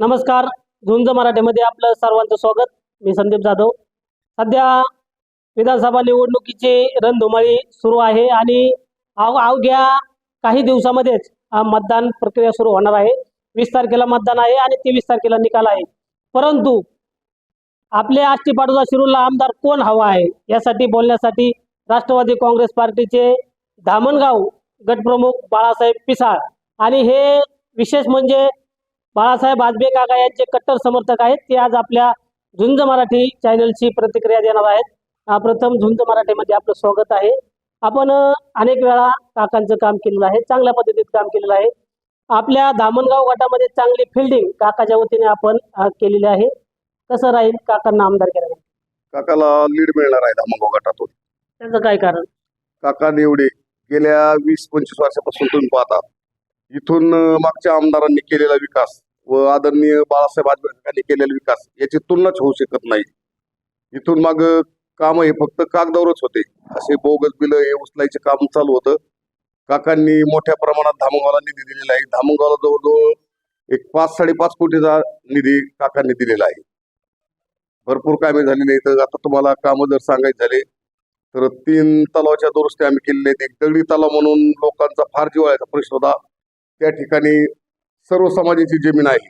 नमस्कार झुंज मराठीमध्ये आपलं सर्वांचं स्वागत. मी संदीप जाधव. सध्या विधानसभा निवडणुकीची रणधुमाळी सुरू आहे आणि अवघ्या काही दिवसामध्येच मतदान प्रक्रिया सुरू होणार आहे. वीस तारखेला मतदान आहे आणि तेवीस तारखेला निकाल आहे. परंतु आपले आष्टी पाटोदा शिरूरला आमदार कोण हवा आहे? यासाठी बोलण्यासाठी राष्ट्रवादी काँग्रेस पार्टीचे धामणगाव गटप्रमुख बाळासाहेब पिसाळ. आणि हे विशेष म्हणजे बाळासाहेब आजबे काका यांचे कट्टर समर्थक आहेत. ते आज आपल्या झुंज मराठी चॅनलची प्रतिक्रिया देणार आहेत. प्रथम झुंज मराठीमध्ये आपलं स्वागत आहे. आपण अनेक वेळा काकांचं काम केलेलं आहे. चांगल्या पद्धतीत काम केलेलं आहे. आपल्या धामणगाव गटामध्ये चांगली फिल्डिंग काकाच्या वतीने आपण केलेली आहे. कसं राहील काकांना आमदार केलं काकाला लीड मिळणार आहे धामगाव गटातून. त्याचं काय कारण? काका निवडे. गेल्या वीस पंचवीस वर्षापासून तुम्ही पाहता. इथून मागच्या आमदारांनी केलेला विकास. व आदरणीय बाळासाहेब आजबेकरांनी केलेला विकास याची तुलनाच होऊ शकत नाही. इथून मग काम हे फक्त कागदावरच होते. असे बोगस बिलं हे उचलायचे काम चालू होतं. काकांनी मोठ्या प्रमाणात धामगावला निधी दिलेला आहे. धामगावला जवळजवळ एक पाच साडेपाच कोटीचा निधी काकांनी दिलेला आहे. भरपूर कामे झालेली आहेत. तर आता तुम्हाला कामं जर सांगायचे झाले तर तीन तलावाच्या दुरुस्ती आम्ही केलेल्या आहेत. एक दगडी तलाव म्हणून लोकांचा फार जिवाळ्याचा प्रश्न होता त्या ठिकाणी सर्व समाजाची जमीन आहे.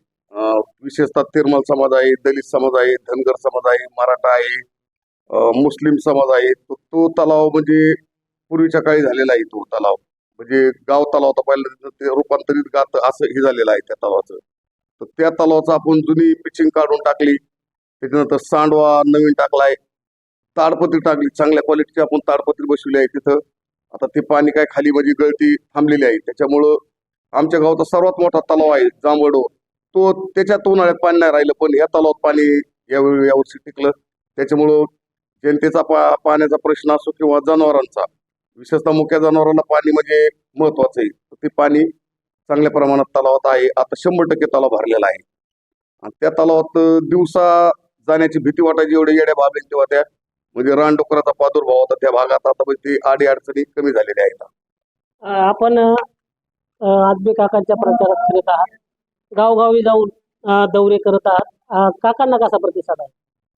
विशेषतः तिरमल समाज आहे दलित समाज आहे धनगर समाज आहे मराठा आहे मुस्लिम समाज आहे. तो तो तलाव म्हणजे पूर्वीच्या काळी झालेला आहे तो तलाव. म्हणजे गाव तलाव होता पहिला ते रूपांतरित गात असं हे झालेलं आहे त्या तलावाचं. तर त्या तलावाचं आपण जुनी पिचिंग काढून टाकली. त्याच्यानंतर सांडवा नवीन टाकलाय ताडपत्री टाकली. चांगल्या क्वालिटीची आपण ताडपत्री बसवली आहे तिथं. आता ते पाणी काय खाली म्हणजे गळती थांबलेली आहे. त्याच्यामुळं आमच्या गावचा सर्वात मोठा तलाव आहे जांभडो तो त्याच्यात उन्हाळ्यात पाणी नाही राहिलं पण या तलावात पाणी यावेळी यावर्षी टिकलं. त्याच्यामुळं जनतेचा पा पाण्याचा प्रश्न असो किंवा जनावरांचा विशेषतः मुख्या जनावरांना पाणी म्हणजे महत्वाचं आहे. ते पाणी चांगल्या प्रमाणात तलावात आहे. आता शंभर टक्के तलाव भरलेला आहे. आणि त्या तलावात दिवसा जाण्याची भीती वाटायची एवढ्या येड्या बाबी तेव्हा त्या म्हणजे रानडुकराचा प्रादुर्भाव होता त्या भागात. आता म्हणजे ते आडी अडचणी कमी झालेल्या आहेत. आपण आजबे काकांच्या प्रचारात फिरत आहात. गावगावी जाऊन दौरे करत आहात. काकांना कसा प्रतिसाद आहे?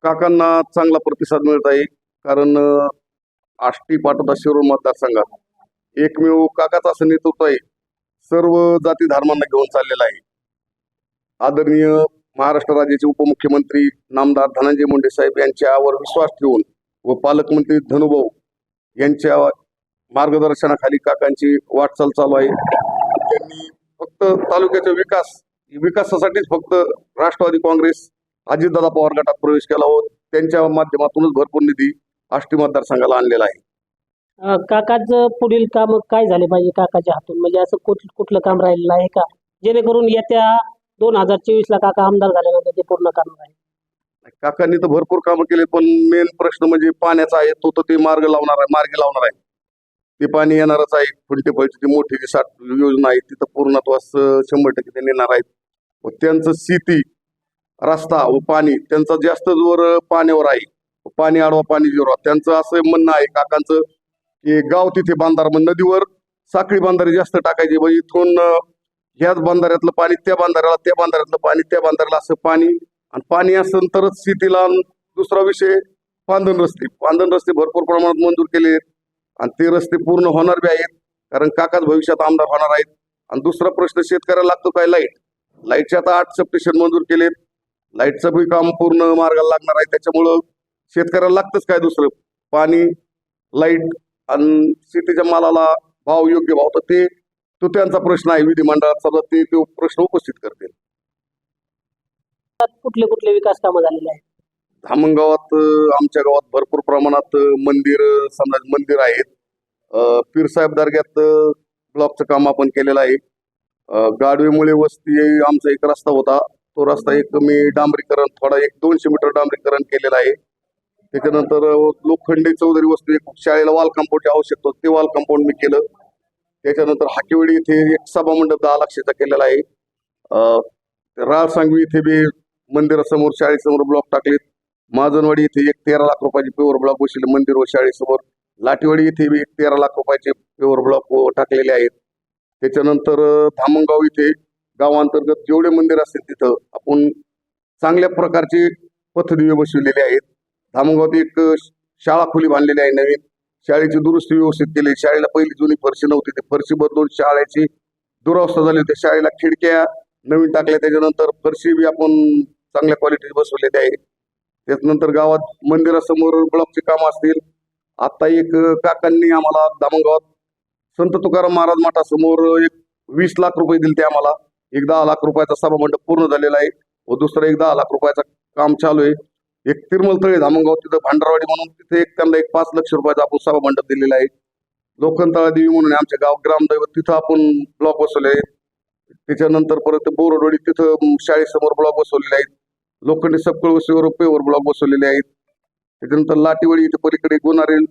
काकांना चांगला प्रतिसाद मिळत आहे. कारण आष्टी पाटोदा शिरूर मतदारसंघात एकमेव काकाचा असं नेतृत्व आहे. सर्व जाती धर्मांना घेऊन चाललेला आहे. आदरणीय महाराष्ट्र राज्याचे उपमुख्यमंत्री नामदार धनंजय मुंडे साहेब यांच्यावर विश्वास ठेवून व पालकमंत्री धनुभाऊ यांच्या मार्गदर्शनाखाली काकांची वाटचाल चालू आहे. त्यांनी फक्त तालुक्याचा विकास विकासासाठीच फक्त राष्ट्रवादी काँग्रेस अजितदादा पवार गटात प्रवेश केला व त्यांच्या माध्यमातूनच भरपूर निधी आष्टी मतदारसंघाला आणलेला आहे. काकाचं पुढील काम काय झाले पाहिजे काकाच्या हातून? म्हणजे असं कुठ कुठलं काम राहिलेलं आहे का? जेणेकरून येत्या दोन हजार चोवीस ला काका आमदार झाल्यानंतर ते पूर्ण करणार आहे काकांनी तर भरपूर कामं केले पण मेन प्रश्न म्हणजे पाण्याचा आहे तो तर ते मार्ग लावणार आहे मार्गी लावणार आहे. ते पाणी येणारच आहे. फुलटे फळची ती मोठी साठ योजना आहे. तिथं पूर्णत्वास शंभर टक्के ते नेणार आहेत. व त्यांचं शेती रस्ता व पाणी त्यांचा जास्त जोर पाण्यावर आहे. पाणी आडवा पाणी जोर. त्यांचं असं म्हणणं आहे काकांचं की गाव तिथे बांधार मग नदीवर साखळी बांधारी जास्त टाकायची. म्हणजे इथून ह्याच बांधाऱ्यातलं पाणी त्या बांधाऱ्याला त्या बांधाऱ्यातलं पाणी त्या बांधाऱ्याला असं पाणी. आणि पाणी असेल तरच शेतीला दुसरा विषय पांधन रस्ते. पांधन रस्ते भरपूर प्रमाणात मंजूर केले आहेत आणि ते रस्ते पूर्ण होणार बी आहेत. कारण काकाच भविष्यात आमदार होणार आहेत. आणि दुसरा प्रश्न शेतकऱ्याला लागतो काय लाइट? लाईटचे आता आठ सबस्टेशन मंजूर केलेत. लाईटचं बी काम पूर्ण मार्गाला लागणार आहे. त्याच्यामुळं शेतकऱ्याला लागतंच काय दुसरं? पाणी लाइट आणि शेतीच्या मालाला भाव योग्य भाव. तर ते तो त्यांचा प्रश्न आहे विधिमंडळात. समजा ते तो प्रश्न उपस्थित करतील. कुठले कुठले विकास कामं झालेले आहेत? धामणगावात आमच्या गावात भरपूर प्रमाणात मंदिर समजा मंदिर आहेत. पीरसाहेब दर्ग्यात ब्लॉकचं काम आपण केलेलं आहे. गाडवेमुळे वस्ती आमचा एक रस्ता होता. तो रस्ता एक मी डांबरीकरण थोडा एक दोनशे मीटर डांबरीकरण केलेलं आहे. त्याच्यानंतर लोखंडे चौधरी वस्तू एक शाळेला वाल कंपाऊंडची आवश्यकता ते वाल कंपाऊंड मी केलं. त्याच्यानंतर हाकेवाडी इथे एक सभा मंडप दहा लक्षाचा केलेला आहे. राळ सांगवी इथे बी मंदिरासमोर शाळेसमोर ब्लॉक टाकलेत. महाजनवाडी इथे एक तेरा लाख रुपयाची पेवर ब्लॉक बसले मंदिर व शाळेसमोर. लाटेवाडी इथे बी तेरा लाख रुपयाचे पेवर ब्लॉक टाकलेले आहेत. त्याच्यानंतर धामणगाव इथे गावांतर्गत जेवढे मंदिर असतील तिथं आपण चांगल्या प्रकारचे पथदिवे बसविलेले आहेत. धामणगावात एक शाळा खोली बांधलेली आहे नवीन. शाळेची दुरुस्ती व्यवस्थित केली. शाळेला पहिली जुनी फरशी नव्हती. ती फरशी बदलून शाळेची दुरावस्था झाली होती. शाळेला खिडक्या नवीन टाकल्या. त्याच्यानंतर फरशी बी आपण चांगल्या क्वालिटीची बसवलेली आहे. त्याच्यानंतर गावात मंदिरासमोर ब्लॉकचे कामं असतील. आता एक काकांनी आम्हाला दामणगावात संत तुकाराम महाराज मठासमोर एक वीस लाख रुपये दिले ते आम्हाला. एक दहा लाख रुपयाचा सभा मंडप पूर्ण झालेला आहे. व दुसरं एक दहा लाख रुपयाचं काम चालू आहे. एक तिरमल तळे धामणगाव तिथं भांडारवाडी म्हणून तिथे एक त्यांना एक पाच लक्ष रुपयाचा आपण सभा मंडप दिलेला आहे. लोखंतळा देवी म्हणून आमच्या गाव ग्रामदैवत तिथं आपण ब्लॉक बसवले आहेत. त्याच्यानंतर परत बोरडोडी तिथं शाळेसमोर ब्लॉक बसवलेले आहेत. लोखंडी सपकळ वस्तीवर पेवर ब्लॉक बसवलेले आहेत. त्याच्यानंतर लाटीवाडी इथे पलीकडे गुन्हारेल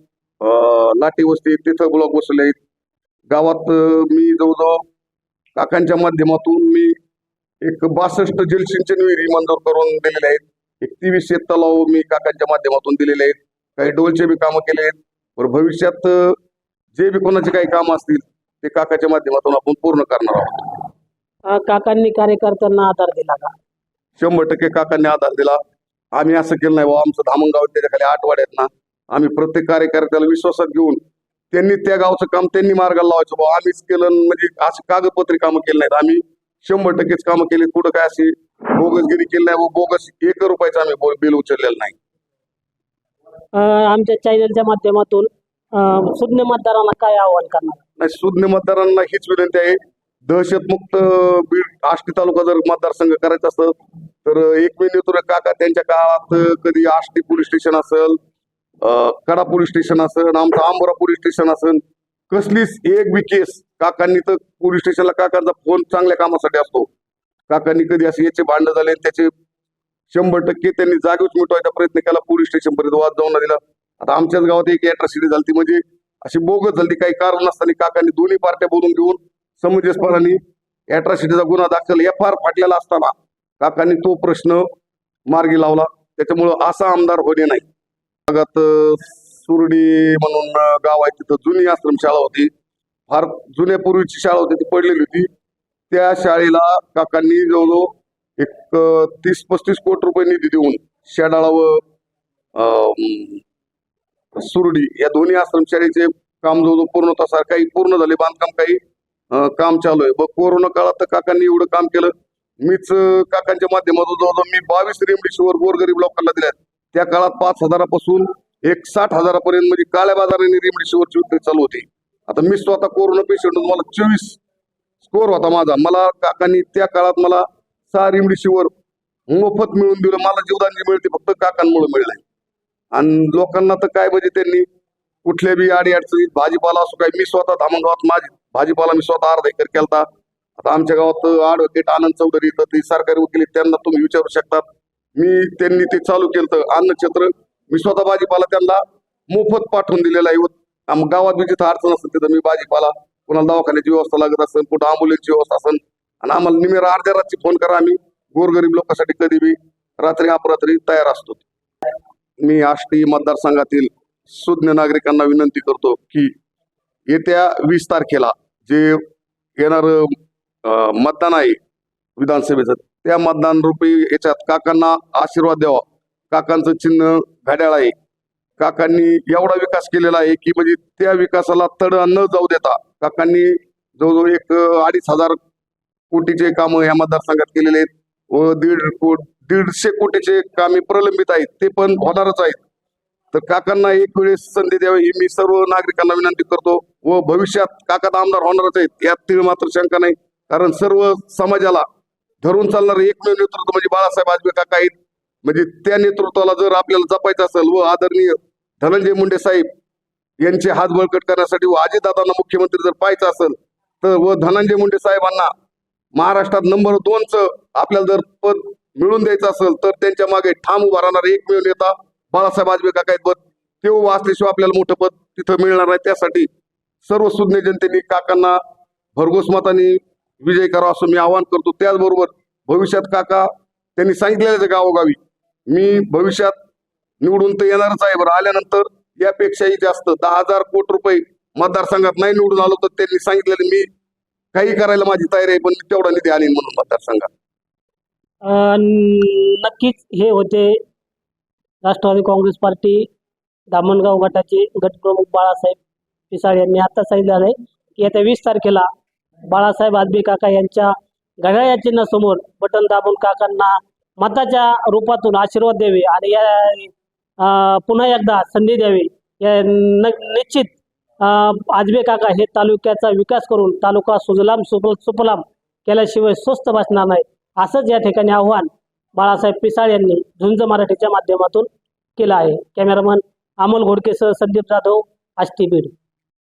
लाटी वस्ती तिथं ब्लॉक बसवले आहेत. गावात मी जवळजवळ काकांच्या माध्यमातून मी एक बासष्ट जलसिंचन विहिरी मंजूर करून दिलेले आहेत. एक तेवीस शेत तलाव मी काकांच्या माध्यमातून दिलेले आहेत. काही डोलचे बी कामं केले आहेत. बरं भविष्यात जे बी कोणाचे काही कामं असतील ते काकाच्या माध्यमातून आपण पूर्ण करणार आहोत. काकांनी कार्यकर्त्यांना आधार दिला का? शंभर टक्के काकांनी आधार दिला. आम्ही असं केलं नाही बाबा आमचं धामणगाव त्याच्याखाली आठ वाड्या आहेत ना. आम्ही प्रत्येक कार्यकर्त्याला विश्वासात घेऊन त्यांनी त्या गावचं काम त्यांनी मार्गाला लावायचं बाबा आम्हीच केलं म्हणजे अशी कागदपत्री कामं केली नाहीत. आम्ही शंभर टक्केच कामं केली. कुठं काय अशी बोगसगिरी केली नाही व बोगस एक रुपयाचं आम्ही बिल उचललेलं नाही. आमच्या चॅनलच्या माध्यमातून सुज्ञ मतदारांना काय आवाहन करणार? नाही सुज्ञ मतदारांना हीच विनंती आहे. दहशतमुक्त बीड आष्टी तालुका जर मतदारसंघ करायचा असेल तर एक मी तुला काका त्यांच्या काळात कधी आष्टी पोलीस स्टेशन असेल कडा पोलीस स्टेशन असेल आमचं आंबोरा पोलीस स्टेशन असेल कसलीच एक बी केस काकांनी तर पोलीस स्टेशनला काकांचा फोन चांगल्या कामासाठी असतो. काकांनी कधी असे याचे भांडण झाले आणि त्याचे शंभर टक्के त्यांनी जागेच मिटवायचा प्रयत्न केला पोलीस स्टेशन पर्यंत वाद जाऊन दिला. आता आमच्याच गावात एक अॅट्रॉसिटी झाली म्हणजे अशी बोगत झाली काही कारण नसताना काकांनी दोन्ही पार्ट्या बोलून घेऊन समंजसपणाने अॅट्रॉसिटीचा गुन्हा दाखल एफ आर फाटलेला असताना काकांनी तो प्रश्न मार्गी लावला. त्याच्यामुळं असा आमदार होणे नाही. भागात सुरडी म्हणून गाव आहे तिथं जुनी आश्रमशाळा होती. फार जुन्या पूर्वीची शाळा होती ती पडलेली होती. त्या शाळेला काकांनी जवळजवळ एक तीस पस्तीस कोटी रुपये निधी देऊन शेडाळा व सुरडी या दोन्ही आश्रमशाळेचे काम जवळजवळ पूर्ण तसा काही पूर्ण झाले बांधकाम काही काम चालू आहे. व कोरोना काळात तर काकांनी एवढं काम केलं. मीच काकांच्या माध्यमातून जवळजवळ मी बावीस रेमडेसिवीर गोरगरीब लोकांना दिल्यात. त्या काळात पाच हजारापासून एक साठ हजारापर्यंत म्हणजे काळ्या बाजाराने रेमडेसिवीरची विक्री चालू होती. आता मी स्वतः कोरोना पेशंट मला चोवीस स्कोर होता माझा. मला काकांनी त्या काळात मला सहा रेमडेसिवीर मोफत मिळून दिलं. मला जीवदान जी मिळते फक्त काकांमुळे मिळलं आणि लोकांना तर काय म्हणजे त्यांनी कुठल्या बी अडी अडचणीत भाजीपाला असो काय मी स्वतः धामणगावात माझी भाजीपाला मी स्वतः अर्धा एकर केलता. आता आमच्या गावात ॲडव्होकेट आनंद चौधरी तर ते सरकारी वकील त्यांना तुम्ही विचारू शकतात मी त्यांनी ते चालू केलं अन्न क्षेत्र. मी स्वतः भाजीपाला त्यांना मोफत पाठवून दिलेला आहे. गावात मी जिथं अडचण असेल तिथं मी भाजीपाला कुणाला दवाखान्याची व्यवस्था लागत असेल कुठं अँब्युलन्सची व्यवस्था असेल आणि आम्हाला निमेरा अर्ध्या रात्री फोन करा आम्ही. गोरगरीब लोकांसाठी कधी बी रात्री अपरात्री तयार असतो. मी आष्टी मतदारसंघातील सुज्ञ नागरिकांना विनंती करतो की येत्या वीस तारखेला जे येणार मतदान आहे विधानसभेचं. त्या मतदान रूपी याच्यात काकांना आशीर्वाद द्यावा. काकांचं चिन्ह घड्याळ आहे. काकांनी एवढा विकास केलेला आहे की म्हणजे त्या विकासाला तड न जाऊ देता काकांनी जवळजवळ एक अडीच हजार कोटीचे काम या मतदारसंघात केलेले आहेत व दीड कोट दीडशे कोटीचे कामे प्रलंबित आहेत. ते पण होणारच आहेत. तर काकांना एक वेळेस संधी द्यावी ही मी सर्व नागरिकांना विनंती करतो व भविष्यात काका आमदार होणारच आहेत. यात तीळ मात्र शंका नाही. कारण सर्व समाजाला धरून चालणारं एकमेव नेतृत्व म्हणजे बाळासाहेब आजबे काका आहेत. म्हणजे त्या नेतृत्वाला जर आपल्याला जपायचं असेल व आदरणीय धनंजय मुंडे साहेब यांचे हात बळकट करण्यासाठी व अजितदादांना मुख्यमंत्री जर पाहायचं असेल तर व धनंजय मुंडे साहेबांना महाराष्ट्रात नंबर दोनचं आपल्याला जर पद मिळून द्यायचं असेल तर त्यांच्या मागे ठाम उभा राहणारा एकमेव नेता बाळासाहेब आजबे काका आहेत. पद ते वाचल्याशिवाय आपल्याला मोठं पद तिथं मिळणार आहे त्यासाठी सर्व सुज्ञ जनतेने काकांना भरघोस मताने विजय करावा असं मी आवाहन करतो. त्याचबरोबर भविष्यात काका त्यांनी सांगितलेलं गावोगावी. मी भविष्यात निवडून तर येणारच आहे बरं. आल्यानंतर यापेक्षाही जास्त दहा हजार कोटी रुपये मतदारसंघात नाही निवडून आलो तर त्यांनी सांगितलेलं मी काही करायला माझी तयारी आहे पण तेवढा निधी आणीन म्हणून मतदारसंघात. नक्कीच हे होते. राष्ट्रवादी काँग्रेस पार्टी दामणगाव गटाचे गटप्रमुख बाळासाहेब पिसाळ यांनी आता सांगितलं आहे की येत्या वीस तारखेला बाळासाहेब आजबी काका यांच्या घड्याळ्या चिन्हासमोर बटन दाबून काकांना मताच्या रूपातून आशीर्वाद द्यावे आणि या पुन्हा एकदा संधी द्यावी. या निश्चित आजबे काका हे तालुक्याचा विकास करून तालुका सुजलाम सुफल सुफलाम केल्याशिवाय स्वस्त बसणार नाही असंच या ठिकाणी आव्हान बाळासाहेब पिसाळ यांनी झुंज मराठीच्या माध्यमातून केलं आहे. कॅमेरामन अमोल घोडकेसह संदीप जाधव आष्टी बीड